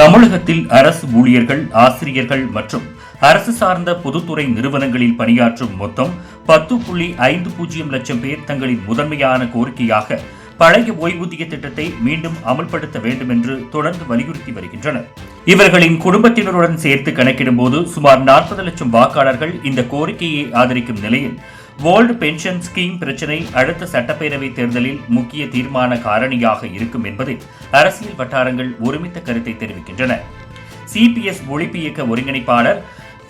தமிழகத்தில் அரசு ஊழியர்கள் ஆசிரியர்கள் மற்றும் அரசு சார்ந்த பொதுத்துறை நிறுவனங்களில் பணியாற்றும் மொத்தம் பத்து புள்ளி ஐந்து பூஜ்ஜியம் லட்சம் பேர் தங்களின் முதன்மையான கோரிக்கையாக பழைய ஓய்வூதிய திட்டத்தை மீண்டும் அமல்படுத்த வேண்டும் என்று தொடர்ந்து வலியுறுத்தி வருகின்றனர். இவர்களின் குடும்பத்தினருடன் சேர்த்து கணக்கிடும்போது சுமார் நாற்பது லட்சம் வாக்காளர்கள் இந்த கோரிக்கையை ஆதரிக்கும் நிலையில் வேர்ல்டு பென்ஷன் ஸ்கீம் பிரச்சினை அடுத்த சட்டப்பேரவை தேர்தலில் முக்கிய தீர்மான காரணியாக இருக்கும் என்பதில் அரசியல் வட்டாரங்கள் ஒருமித்த கருத்தை தெரிவிக்கின்றன. சிபிஎஸ் ஒழிப்பு இயக்க ஒருங்கிணைப்பாளர்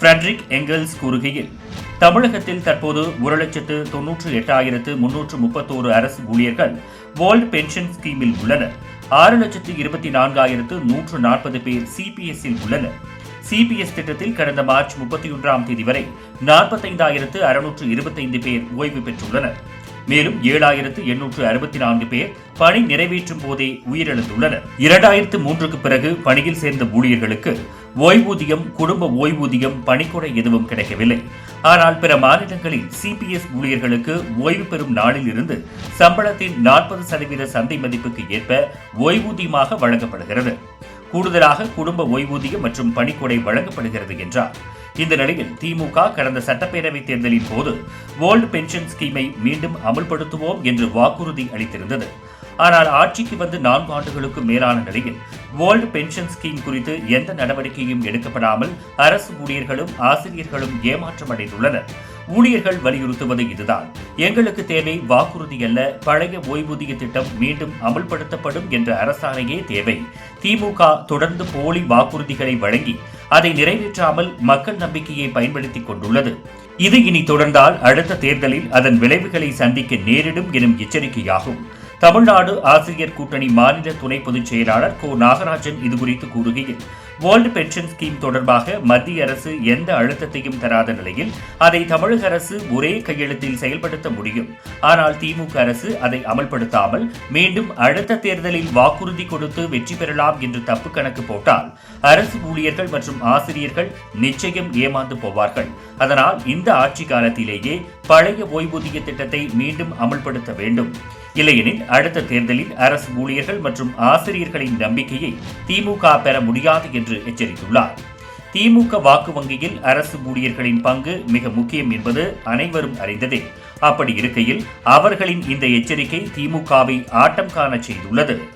ஃப்ரெட்ரிக் எங்கல்ஸ் கூறுகையில் தமிழகத்தில் தற்போது ஒரு லட்சத்து தொன்னூற்று எட்டாயிரத்து முன்னூற்று முப்பத்தோரு அரசு ஊழியர்கள் வேர்ல்டு பென்ஷன் ஸ்கீமில் உள்ளனர். ஆறு லட்சத்து இருபத்தி நான்காயிரத்து நூற்று நாற்பது பேர் சிபிஎஸ்ஸில் உள்ளனர். சிபிஎஸ் திட்டத்தில் கடந்த மார்ச் முப்பத்தி ஒன்றாம் தேதி வரை நாற்பத்தைந்தாயிரத்து அறுநூற்று இருபத்தைந்து பேர் ஓய்வு பெற்றுள்ளனர். மேலும் ஏழாயிரத்து எண்ணூற்று அறுபத்தி நான்கு பேர் பணி நிறைவேற்றும் போதே உயிரிழந்துள்ளனர். இரண்டாயிரத்து மூன்றுக்கு பிறகு பணியில் சேர்ந்த ஊழியர்களுக்கு ஓய்வூதியம் குடும்ப ஓய்வூதியம் பணிக்கொடை எதுவும் கிடைக்கவில்லை. ஆனால் பிற மாநிலங்களில் சிபிஎஸ் ஊழியர்களுக்கு ஓய்வு பெறும் நாளில் இருந்து சம்பளத்தின் நாற்பது சதவீத சந்தை மதிப்புக்கு ஏற்ப ஓய்வூதியமாக வழங்கப்படுகிறது. கூடுதலாக குடும்ப ஓய்வூதியம் மற்றும் பணிக்கொடை வழங்கப்படுகிறது என்றார். இந்த நிலையில் திமுக கடந்த சட்டப்பேரவை தேர்தலின் போது ஓல்டு பென்ஷன் ஸ்கீமை மீண்டும் அமல்படுத்துவோம் என்று வாக்குறுதி அளித்திருந்தது. ஆனால் ஆட்சிக்கு வந்து நான்கு ஆண்டுகளுக்கு மேலான நிலையில் வேர்ல்டு பென்ஷன் ஸ்கீம் குறித்து எந்த நடவடிக்கையும் எடுக்கப்படாமல் அரசு ஊழியர்களும் ஆசிரியர்களும் ஏமாற்றம் அடைந்துள்ளனர் ஊழியர்கள் வலியுறுத்துவது இதுதான். எங்களுக்கு தேவை வாக்குறுதி அல்ல பழைய ஓய்வூதிய திட்டம் மீண்டும் அமல்படுத்தப்படும் என்ற அரசாணையே தேவை. திமுக தொடர்ந்து போலி வாக்குறுதிகளை வழங்கி அதை நிறைவேற்றாமல் மக்கள் நம்பிக்கையை பயன்படுத்திக் கொண்டுள்ளது. இது இனி தொடர்ந்தால் அடுத்த தேர்தலில் அதன் விளைவுகளை சந்திக்க நேரிடும் எனும் எச்சரிக்கையாகும். தமிழ்நாடு ஆசிரியர் கூட்டணி மாநில துணை பொதுச் செயலாளர் கோ. நாகராஜன் இதுகுறித்து கூறுகையில் வேர்ல்டு பென்ஷன் ஸ்கீம் தொடர்பாக மத்திய அரசு எந்த அழுத்தத்தையும் தராத நிலையில் அதை தமிழக அரசு ஒரே கையெழுத்தில் செயல்படுத்த முடியும். ஆனால் திமுக அரசு அதை அமல்படுத்தாமல் மீண்டும் அடுத்த தேர்தலில் வாக்குறுதி கொடுத்து வெற்றி பெறலாம் என்று தப்பு கணக்கு போட்டால் அரசு ஊழியர்கள் மற்றும் ஆசிரியர்கள் நிச்சயம் ஏமாந்து போவார்கள். அதனால் இந்த ஆட்சி காலத்திலேயே பழைய ஓய்வூதிய திட்டத்தை மீண்டும் அமல்படுத்த வேண்டும். இல்லையெனில் அடுத்த தேர்தலில் அரசு ஊழியர்கள் மற்றும் ஆசிரியர்களின் நம்பிக்கையை திமுக பெற முடியாது என்று எச்சரித்துள்ளார். திமுக வாக்கு வங்கியில் அரசு ஊழியர்களின் பங்கு மிக முக்கியம் என்பது அனைவரும் அறிந்ததே. அப்படி இருக்கையில் அவர்களின் இந்த எச்சரிக்கை திமுகவை ஆட்டம் காண செய்துள்ளது.